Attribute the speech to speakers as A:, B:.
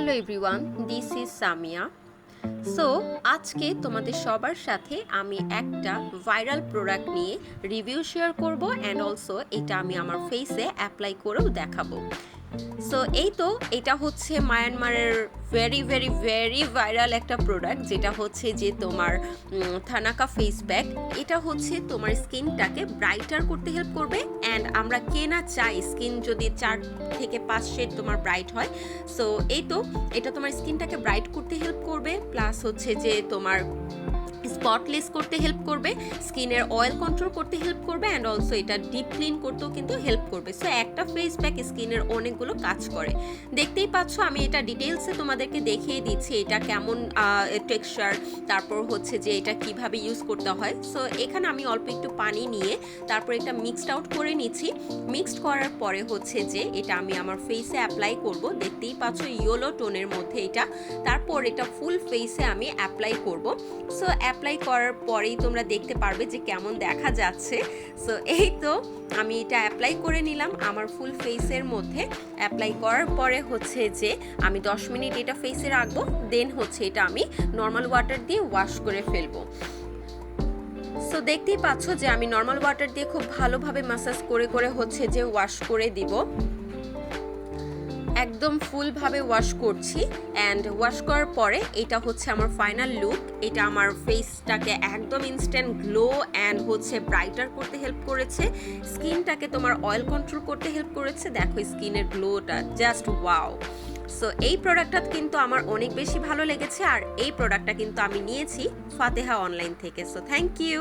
A: Hello everyone this is Samia so আজকে তোমাদের সবার সাথে আমি একটা ভাইরাল প্রোডাক্ট নিয়ে রিভিউ শেয়ার করব অ্যান্ড অলসো এটা আমি আমার ফেসে অ্যাপ্লাই করেও দেখাবো। সো এই তো এটা হচ্ছে মায়ানমারের ভেরি ভেরি ভেরি ভাইরাল একটা প্রোডাক্ট যেটা হচ্ছে যে তোমার থানাকা ফেস প্যাক এটা হচ্ছে তোমার স্কিনটাকে ব্রাইটার করতে হেল্প করবে অ্যান্ড আমরা কে না চাই স্কিন যদি চার থেকে পাঁচ শেড তোমার ব্রাইট হয়। সো এই তো এটা তোমার স্কিনটাকে ব্রাইট করতে হেল্প করবে প্লাস হচ্ছে যে তোমার স্পটলেস করতে হেল্প করবে, স্কিনের অয়েল কন্ট্রোল করতে হেল্প করবে অ্যান্ড অলসো এটা ডিপ ক্লিন করতেও কিন্তু হেল্প করবে। সো একটা ফেস প্যাক স্কিনের অনেকগুলো কাজ করে। দেখতেই পাচ্ছ, আমি এটা ডিটেলসে তোমাদেরকে দেখিয়ে দিচ্ছি, এটা কেমন টেক্সচার তারপর হচ্ছে যে এটা কীভাবে ইউজ করতে হয়। সো এখানে আমি অল্প একটু পানি নিয়ে তারপর এটা মিক্সড আউট করে নিচ্ছি। মিক্সড করার পরে হচ্ছে যে এটা আমি আমার ফেসে অ্যাপ্লাই করব। দেখতেই পাচ্ছ ইয়েলো টোনের মধ্যে এটা। তারপর এটা ফুল ফেসে আমি অ্যাপ্লাই করব। সো অ্যাপ্লাই করার পরেই তোমরা দেখতে পারবে যে কেমন দেখা যাচ্ছে। সো এই তো আমি এটা অ্যাপ্লাই করে নিলাম। আমার ফুল ফেসের মধ্যে অ্যাপ্লাই করার পরে হচ্ছে যে আমি 10 মিনিট এটা ফেসে রাখব দেন হচ্ছে এটা আমি নর্মাল ওয়াটার দিয়ে ওয়াশ করে ফেলব। সো দেখতেই পাচ্ছ যে আমি নর্মাল ওয়াটার দিয়ে খুব ভালোভাবে মাসাজ করে করে হচ্ছে যে ওয়াশ করে দিব। একদম ফুলভাবে ওয়াশ করছি অ্যান্ড ওয়াশ করার পরে এটা হচ্ছে আমার ফাইনাল লুক এটা আমার ফেসটাকে একদম ইনস্ট্যান্ট গ্লো অ্যান্ড হচ্ছে ব্রাইটার করতে হেল্প করেছে। স্কিনটাকে তোমার অয়েল কন্ট্রোল করতে হেল্প করেছে। দেখো স্কিনের গ্লোটা জাস্ট ওয়াও সো এই প্রোডাক্টটা কিন্তু আমার অনেক বেশি ভালো লেগেছে। আর এই প্রোডাক্টটা কিন্তু আমি নিয়েছি ফাতেহা অনলাইন থেকে। So thank you